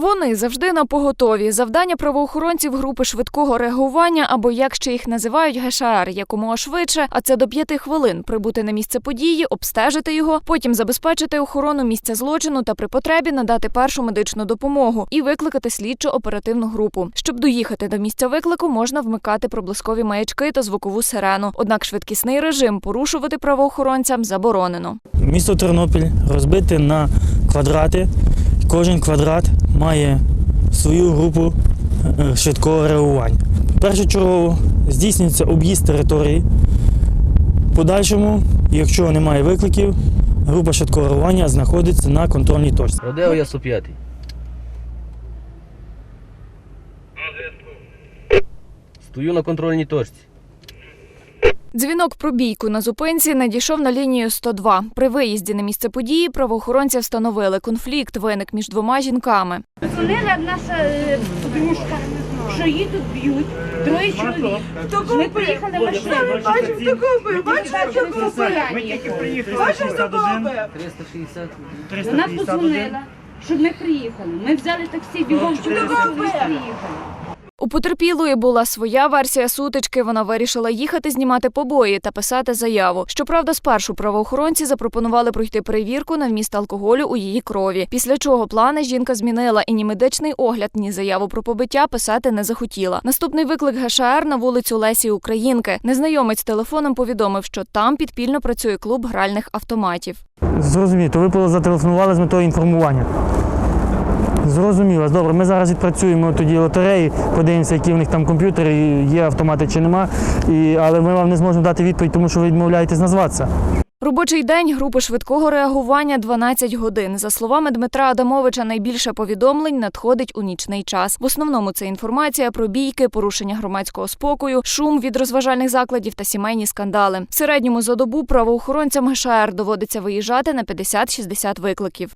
Вони завжди на поготові. Завдання правоохоронців групи швидкого реагування або як ще їх називають ГШР, якомога швидше, а це до п'яти хвилин прибути на місце події, обстежити його, потім забезпечити охорону місця злочину та при потребі надати першу медичну допомогу і викликати слідчо оперативну групу. Щоб доїхати до місця виклику, можна вмикати проблискові маячки та звукову сирену. Однак швидкісний режим порушувати правоохоронцям заборонено. Місто Тернопіль розбите на квадрати. Кожен квадрат має свою групу е, швидкого реагування. Першочергово здійснюється об'їзд території. Подальшому, якщо немає викликів, група швидкого реагування знаходиться на контрольній точці. Родео я 105. Стою на контрольній точці. Дзвінок про бійку на зупинці надійшов на лінію 102. При виїзді на місце події правоохоронці встановили конфлікт виник між двома жінками. Дзвонила наша е, подружка, що її тут б'ють, троє чоловік. Ми приїхали машиною. Бачив, хто купив, бачив, купив. состояння. Бачив, хто купив. 360. Вона подзвонила, щоб ми приїхали. Ми взяли таксі бігом, щоб ми приїхали. У потерпілої була своя версія сутички. Вона вирішила їхати знімати побої та писати заяву. Щоправда, спершу правоохоронці запропонували пройти перевірку на вміст алкоголю у її крові. Після чого плани жінка змінила і ні медичний огляд, ні заяву про побиття писати не захотіла. Наступний виклик ГШР на вулицю Лесі Українки. Незнайомець телефоном повідомив, що там підпільно працює клуб гральних автоматів. Зрозуміло, ви зателефонували з метою інформування. Зрозуміло, добре. Ми зараз відпрацюємо тоді лотереї, подивимося, які в них там комп'ютери, є автомати чи нема. І, але ми вам не зможемо дати відповідь, тому що ви відмовляєтесь назватися. Робочий день групи швидкого реагування 12 годин. За словами Дмитра Адамовича, найбільше повідомлень надходить у нічний час. В основному це інформація про бійки, порушення громадського спокою, шум від розважальних закладів та сімейні скандали. В середньому за добу правоохоронцям ГШР доводиться виїжджати на 50-60 викликів.